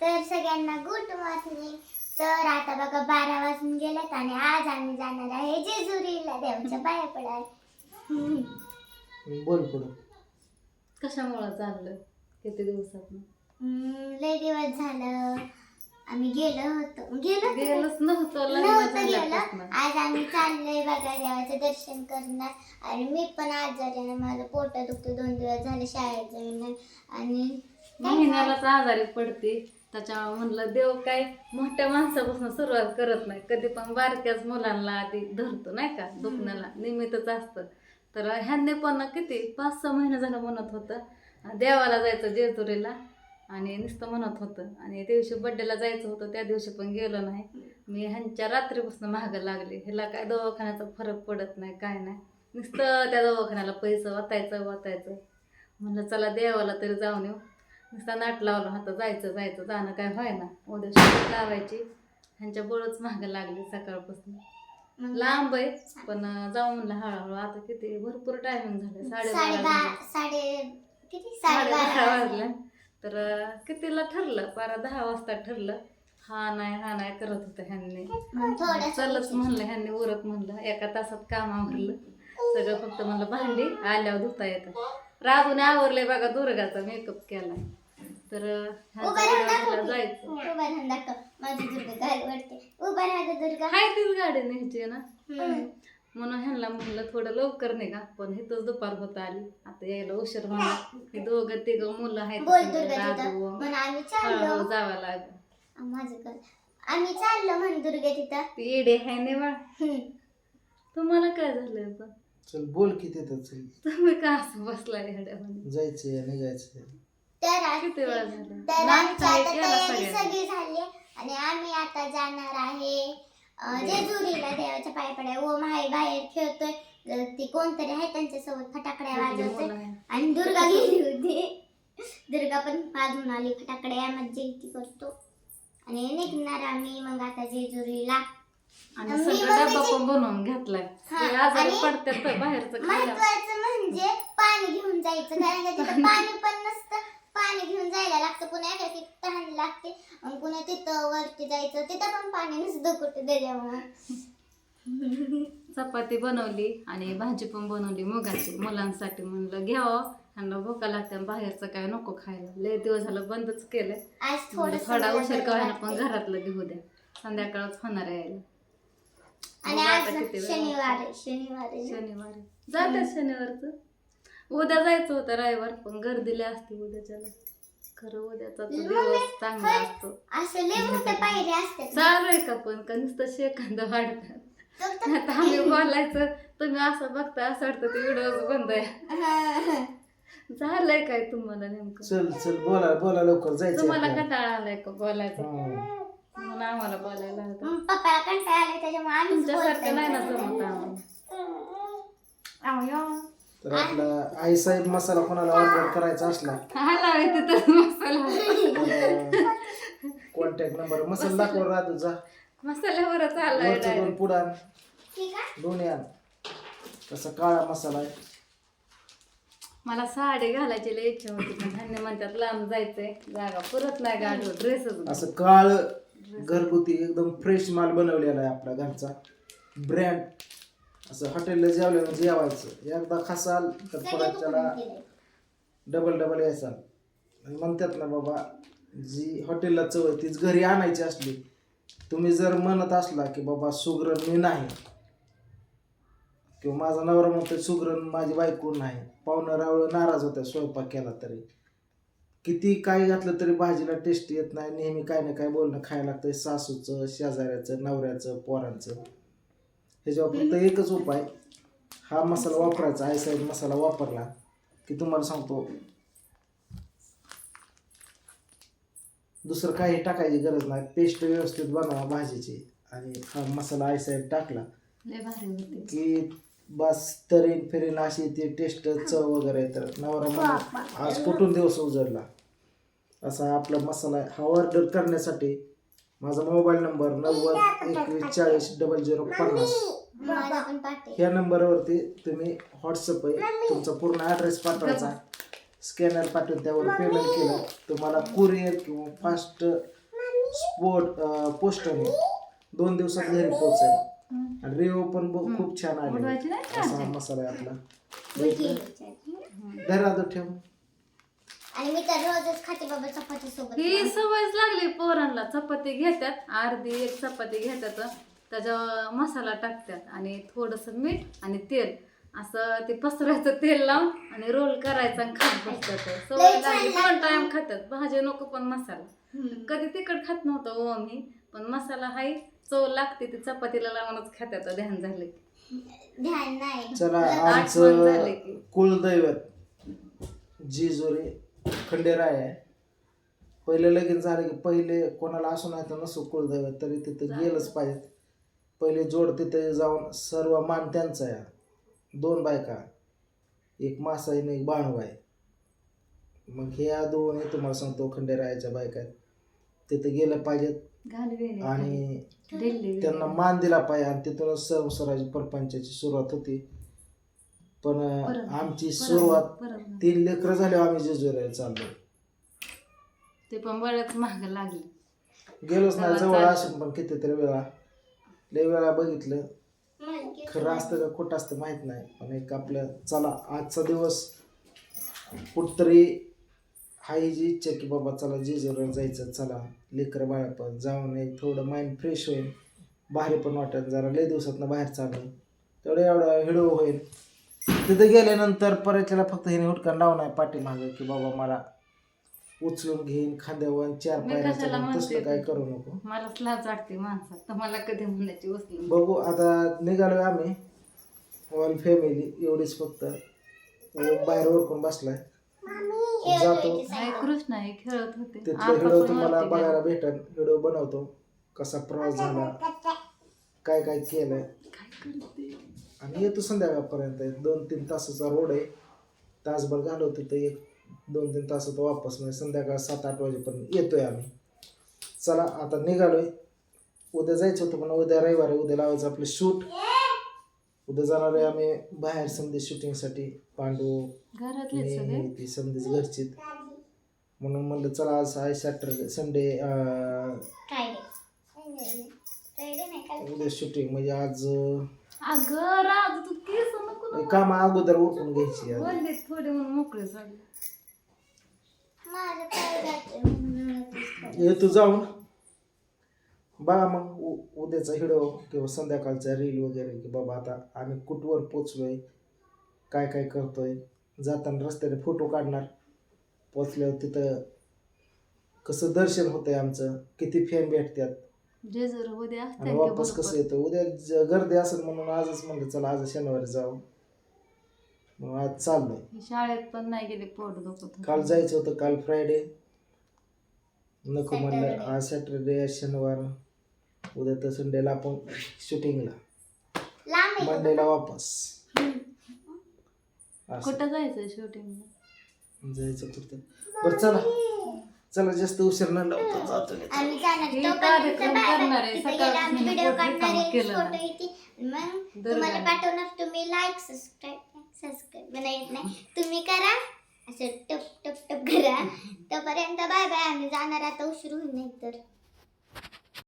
तर सगळ्यांना good morning तर आता बघा बारा वाजून गेलेत आणि आज आम्ही जाणार आहे जेजुरीला. देवाच्या पाया पडाय बोल पुढं. कशामुळं चाललं किती दिवसात लय दिवस झालं. आम्ही गेलो होतो. गेलो होतो? गेलंच नव्हतं लग्न नव्हतं गेलं. झाल्यापासनं. आज आम्ही चाललोय बघा देवाचं दर्शन करणार. आणि मी पण आजारी आहे. ना माझं पोट दुखतं. दोन दिवस झाले शाळेत जाऊन. आणि महिन्यालाच आजारी पडते. त्याच्यामुळे म्हणलं देव काय मोठ्या माणसापासून सुरुवात करत नाही. कधी पण बारक्याच मुलांना आधी धरतो नाही का? दुखण्याला निमित्तच असतं. तर ह्यांनी पण किती पाच सहा महिने झालं म्हणत होतं. देवाला जायचं जेजुरीला आणि नुसतं म्हणत होतं. आणि त्या दिवशी बड्डेला जायचं होतं त्या दिवशी पण गेलो नाही. मी ह्यांच्या रात्रीपासून मागं लागले. ह्याला काय दवाखान्याचा फरक पडत नाही काय नाही. नुसतं त्या दवाखान्याला पैसे वाचायचं वाचायचं. म्हणलं चला देवाला तरी जाऊन येऊ. नुसता नाट लावला होता जायचं जायचं जाणं काय व्हाय ना उद्या शाळेत लावायची. ह्यांच्या बळच मागं लागली सकाळपासून. लांब आहे पण जाऊ म्हणलं हळूहळू. आता किती भरपूर टायमिंग झाले. साडे किती? साडेबारा साडेबारा वाजले. तर कितीला ठरलं? बारा दहा वाजता ठरलं. हा नाही हा नाही करत होतं ह्यांनी. चलच म्हणलं ह्यांनी उरक म्हणलं. एका तासात काम आवरलं. सगळं फक्त म्हणलं भांडी आल्यावर धुता येतं. राजूने आवरलंय बघा दुर्गाचा मेकअप केलाय. तर ह्यांचं उभा राहून उद्या दाखव. जायचं. उभा राहून दाखव. माझी दुर्गा काय वाटते. उभा राहा दुर्गा. हाय तीच गाडी न्यायची ना. म्हणून ह्यांना म्हणलं थोडं लवकर निघा. पण इथंच दुपार होत आली. आता यायला उशीर म्हणा हे दोघं तिघं मुलं आहेत बोल सगळे, दुर्गा तिथं. राजू म्हणून आम्ही चाललो. हळूहळू जावं लागेल. आ, माझं कर आम्ही चाललो. म्हण दुर्गा तिथं. ती येडे हाय ने बा हम्म. तुम्हाला काय झालंय पण चल बोल की तिथं चल. तुम्ही का असं बसलाय हेड्यामध्ये जायचंय निघायचंय तर आज- किती वेळा झाला तर आमची नाश्ता आता केला तयारी सगळ्यांनी. सगळी झाली आणि आम्ही आता जाणार आहे अं, जेजुरीला देवाच्या पाय पड्या ओ माई बाहेर खेळतोय. तर ती कोणतरी आहे त्यांच्यासोबत फटाकड्या मुलं वाजवतोय. आहे. आणि दुर्गा गेली होती. दुर्गा पण वाजवून आली फटाकड्या मज्जा करतो. आणि निघणार आम्ही मग आता जेजुरीला. आणि सगळं पण डबा त्याची- पण बनवून घेतलाय. ते आजारी पडतात तर बाहेरचं खायला. महत्वाचं म्हणजे पाणी घेऊन जायचं. कारण का तिथं पाणी पण नसतं. पाणी घेऊन जायला लागतं. पुन्हा एखादी तहान लागते. आणि पुन्हा तिथं वरती जायचं. तिथं पण पाणी नसतं कुठे त्याच्यामुळे. चपाती बनवली आणि भाजी पण बनवली मुगाची. मुलांसाठी म्हणलं घ्यावं. ह्यांना भुका लागते बाहेरचं काय नको खायला. लय दिवस झालं बंदच केलंय आज थोडं थोडा उशीर का होईना पण घरातलं घेऊ द्या. संध्याकाळच होणार आहे यायला. आणि आज शनिवार आहे शनिवार आहे ना. शनिवारी जातात शनिवारचं. उद्या जायचं होतं रविवार पण गर्दीला असते उद्याच्याला. खरं उद्याचा तो दिवस चांगला असतो. असं लय मोठ्या पायऱ्या असतात. चालू आहे का पण? का नुसतं सेकंद वाढतात फक्त- आता आम्ही बोलायचं तुम्ही असं बघता असं वाटतं ते व्हिडिओ बंद आहे. हा. झालंय काय तुम्हाला नेमकं? चल चल बोला बोला लवकर जायचंय तुम्हाला. कंटाळा आलाय का बोलायचं? हा. म्हणून आम्हाला बोलायला होतं पप्पाला कंटाळा आलाय त्याच्यामुळे तुमच्यासारखं नाही ना. जमत आम्हाला. तर आपला आई साहेब मसाला कोणाला ऑर्डर करायचा असला हाला तिथं मसाला. कॉन्टॅक्ट नंबर मसाला दाखव राहतो जा मसाल्यावरच आलाय वरचं दोन direct. ठीक आहे. दोन्ही आण. तसा काळा मसाला आहे. मला साडी घालायची लई इच्छा होती पण ह्यांनी म्हणतात लांब जायचंय. जागा पुरत नाही गाडीवर ड्रेसच असं काळ घरगुती एकदम फ्रेश माल बनवलेला आहे आपला घरचा. ब्रँड असं हॉटेलला जेवल्यानं जेवायचं. एकदा खासाल तर परत त्याला. डबल डबल यायचा म्हणतात ना बाबा जी हॉटेलला चव आहे तीच घरी आणायची असली तुम्ही जर म्हणत असला की बाबा सुगरण मी नाही. किंवा माझा नवरा म्हणतो सुगरण माझी बायको नाही. पाहुणं रावळ नाराज होत्या स्वयंपाक केला तरी. किती काय घातलं तरी भाजीला टेस्ट येत नाही. नेहमी काय ना काय बोलणं खायला लागतंय. सासूचं शेजाऱ्याचं नवऱ्याचं पोरांचं. ह्याच्यावर फक्त एकच उपाय. हा मसाला वापरायचा. आईसाहेब मसाला वापरला की तुम्हाला सांगतो. दुसरं काही टाकायची गरज नाही. पेस्ट व्यवस्थित बनवा भाजीची. आणि हा मसाला आईसाहेब टाकला लय भारी होते. की बस तरीन फिरीन अशी ती टेस्ट चव वगैरे तर नवरा म्हणून आज कुठून दिवस उजडला? असा आपला मसाला आहे. हा ऑर्डर करण्यासाठी माझा मोबाईल नंबर नव्वद एकवीस चाळीस डबल झिरो पन्नास. ह्या नंबरवरती तुम्ही व्हॉट्सअप आहे. तुमचा पूर्ण ॲड्रेस पाठवायचा. स्कॅनर पाठवून त्यावर पेमेंट केलं. तुम्हाला कुरिअर किंवा फास्ट स्पोर्ट पोस्टने दोन दिवसात घरी पोहोचेल. आणि रिओ पण खूप छान आले का? असा मसाला आहे आपला. धरा तो ठेव. आणि मी तर रोजच खाते बाबा चपाती सोबत. ही सवयच लागली पोरांना. चपाती घेतात अर्धी एक चपाती घेतात त्याच्यावर मसाला टाकतात आणि थोडस मीठ आणि तेल. असं ते पसरायचं तेल लावून आणि रोल करायचा आणि खात बसतात. सवय लागली. दोन टाइम खातात. भाजी नको पण मसाला. कधी तिखट खात नव्हतं ओ मी पण मसाला हाय चव लागते ती चपातीला लावूनच खात्यात ध्यान झाले ध्यान नाही. चला झाली की. कुलदैवत जिजोरे खंडेराय आहे. पहिले लगीन झालं की पहिले कोणाला असू नाही तर नसो कुलदैवत तरी तिथं गेलंच पाहिजे. पहिले जोड तिथे जाऊन सर्व मान त्यांचा आहे. दोन बायका एक मासा आणि एक बाणू आहे मग ह्या दोन्ही तुम्हाला सांगतो खंडेरायाच्या बायका आहेत. तिथे गेलं पाहिजेत. आणि त्यांना मान दिला पाहिजे. आणि तिथूनच संसाराची परपंचाची सुरुवात होती. पण परत- आमची परत- सुरुवात परत. तीन लेकरं झाले आम्ही जेजुरीला चाललो. ते पण बरेच महाग लागले. गेलोच नाही तेव्हा जवळ. असून पण कितीतरी वेळा. लय वेळा बघितलं. खरं असतं का खोटं असतं माहीत नाही. पण एक आपलं चला आजचा दिवस कुठतरी हाय जी इच्छा की बाबा चला जेजुरीला जायचं चला लेकरं बाळा पण जाऊन एक थोडं माइंड फ्रेश होईल भारी पण वाटेल जरा लय दिवसातनं बाहेर चालू तेवढं एवढा हिडो होईल तिथे गेल्यानंतर परतला फक्त हिने हुटकान लावून आहे पाठीमागं की बाबा मला उचलून घेईन खांद्यावर चार मी पायऱ्या कशाला चढून तसलं काय? करू नको. मलाच लाज वाटते माणसात तर मला कधी म्हणण्याची वस्तू बघू आता निघालोय आम्ही. ऑल फॅमिली एवढीच फक्त. ओम बाहेर ओळखून बसलाय. जातो. नाही कृष्ण हे खेळत होते. तिथला आता व्हिडिओ पण तुम्हाला वरती बघायला. भेटेल व्हिडिओ बनवतो. कसा प्रवास झाला. काय काय केलंय. काय करते? आणि येतो संध्याकाळपर्यंत. दोन तीन तासाचा रोड आहे. तासभर घालवतो तर एक दोन तीन तासात वापस म्हणजे संध्याकाळ सात आठ वाजेपर्यंत येतोय आम्ही. चला आता निघालोय. उद्या जायचं होतं पण उद्या रविवार आहे. उद्या लावायचं आपलं शूट. उद्या जाणार आहे आम्ही बाहेर संदेश शूटिंगसाठी पांडू घरातले सगळे? मी ती संदेश घरची म्हणून म्हणलं चला आज आहे सॅटरडे संडे फ्रायडे फ्रायडे नाही काल उद्या शूटिंग म्हणजे आज अगं राज तू केस नको ना काम अगोदर उठून घ्यायची आज. बोलले थोडे म्हणून मोकळे झाले. माझं काय ये तू जाऊन बघा मग उ- उद्याचा व्हिडिओ किंवा संध्याकाळचा रील वगैरे की बाबा आता आम्ही कुठवर पोचलोय काय काय करतोय जाताना रस्त्याने फोटो काढणार. पोचल्यावर तिथं कसं दर्शन होतंय आमचं किती फॅन भेटतात. जे जर उद्या आणि वापस कसं येतं? उद्या ज- गर्दी असेल म्हणून आजच म्हणलं चला आज शनिवारी जाऊ. मग आज चाललोय. शाळेत पण नाही गेले पोट दुखत. काल जायचं होतं काल फ्रायडे नको म्हणलं. आज सॅटरडे आज शनिवार. उद्या तर संडेला आपण शूटिंगला लांब आहे का? मंडेला वापस. असं कुठं जायचं शूटिंग जायचं कुठं? बरं चला. चला जास्त उशीर न लावतो जातो मी. आम्ही जाणार हे कार्यक्रम. करणार आहे. सकाळपासून मी व्हिडिओ काढणार आहे केलं फोटो नाही. येते मग दर तुम्हाला गाणी. पाठवणार तुम्ही लाईक सबस्क्राईब सबस्क्राईब नाही नाही तुम्ही करा असं टप टप टप करा तोपर्यंत बाय बाय आम्ही जाणार आता उशीर होईल नाही तर